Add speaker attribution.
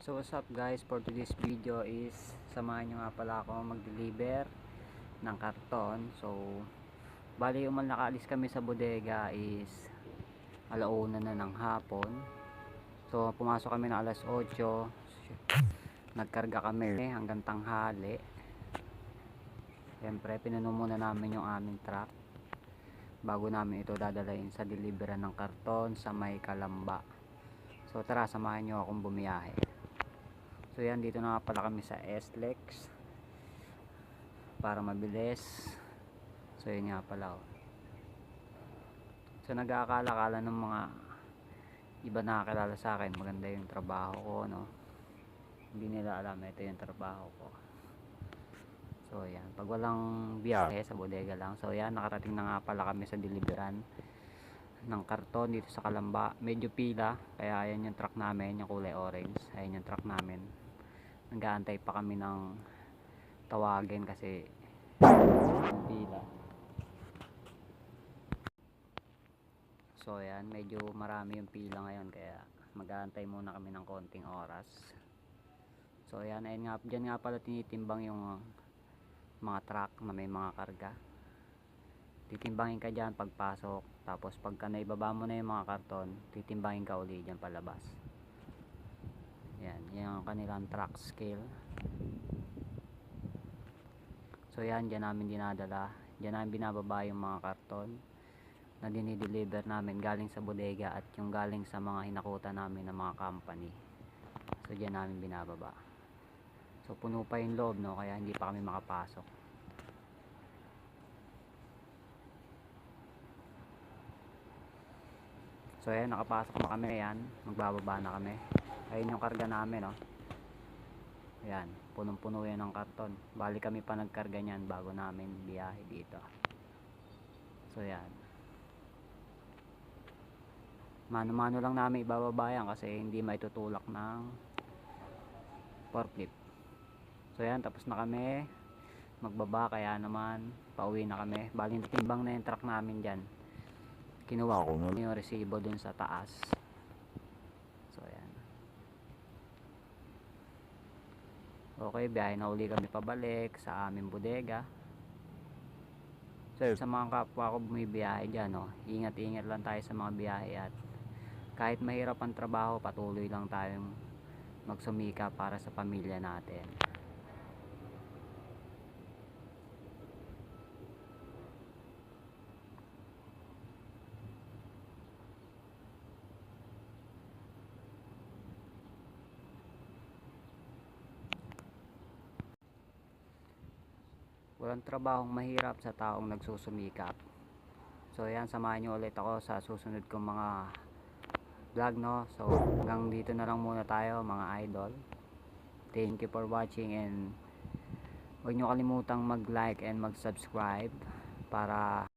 Speaker 1: So what's up guys for today's video is samahan nyo nga pala ako mag-deliver ng karton. So bali yung nakaalis kami sa bodega is alauna na ng hapon. So pumasok kami na alas 8. Nagkarga kami hanggang tanghali. Siyempre pinuno muna namin yung aming truck bago namin ito dadalahin sa deliveran ng karton sa may Kalamba. So tara samahan nyo akong bumiyahe. So yan, dito na nga pala kami sa SLEX para mabilis. So yun nga pala. Oh. So nag-aakala-kala ng mga iba nakakilala sa akin, maganda yung trabaho ko, no. Hindi nila alam ito yung trabaho ko. So yan, pag walang biyahe sa bodega lang. So yan, nakarating na nga pala kami sa deliveran ng karton dito sa Kalamba. Medyo pila, kaya ayan yung truck namin, yung kulay orange. Ayan yung truck namin. Nag-aantay pa kami ng tawagin kasi pila. So ayan, medyo marami yung pila ngayon kaya mag-aantay muna kami ng konting oras. So ayan, ayun nga, dyan nga pala tinitimbang yung mga truck na may mga karga titimbangin ka dyan pagpasok tapos pagka naibaba mo na yung mga karton titimbangin ka uli dyan palabas yan, yan ang kanilang truck scale. So yan, dyan namin dinadala. Dyan namin binababa yung mga karton na dinideliver namin galing sa bodega at yung galing sa mga hinakutan namin ng mga company. So dyan namin binababa. So puno pa yung loob no? Kaya hindi pa kami makapasok. So ayan, nakapasok na kami. Ayan, magbababa na kami. Ayun yung karga namin, oh. Ayan, punong-puno yan ng karton. Bali kami pa nagkarga niyan bago namin biyahe dito. So ayan. Mano-mano lang namin ibababa yan kasi hindi maitutulak ng forklift. So ayan, tapos na kami magbaba kaya naman pauwi na kami. Bali timbang na yung truck namin dyan kinuha ko yung resibo dun sa taas so ayan okay biyahe na uli kami pabalik sa aming bodega. So sa mga kapwa ko bumibiyahe dyan no, ingat ingat lang tayo sa mga biyahe at kahit mahirap ang trabaho patuloy lang tayong magsumika para sa pamilya natin walang trabahong mahirap sa taong nagsusumikap. So yan samahan nyo ulit ako sa susunod kong mga vlog no? So hanggang dito na lang muna tayo mga idol. Thank you for watching and huwag nyo kalimutang mag like and mag subscribe para